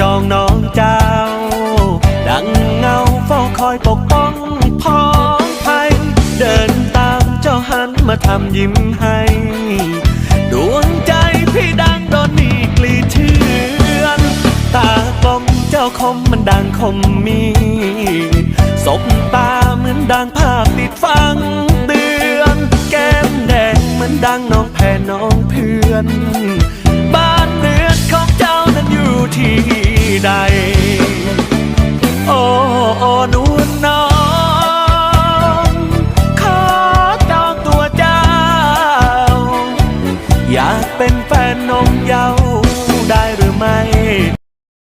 จองน้องเจ้า ดังเงาเฝ้าคอยปกป้องพ้องภัยเดินตามเจ้าหันมาทำยิ้มให้ดวงใจพี่ดังโดนมีกลีเทือนตากลมเจ้าคมมันดังคมมี สบตาเหมือนดังภาพติดฟัง ใด โอ้อ้นวลน้องขอจองตัวเจ้า อยากเป็นแฟนนงเยาได้หรือไม่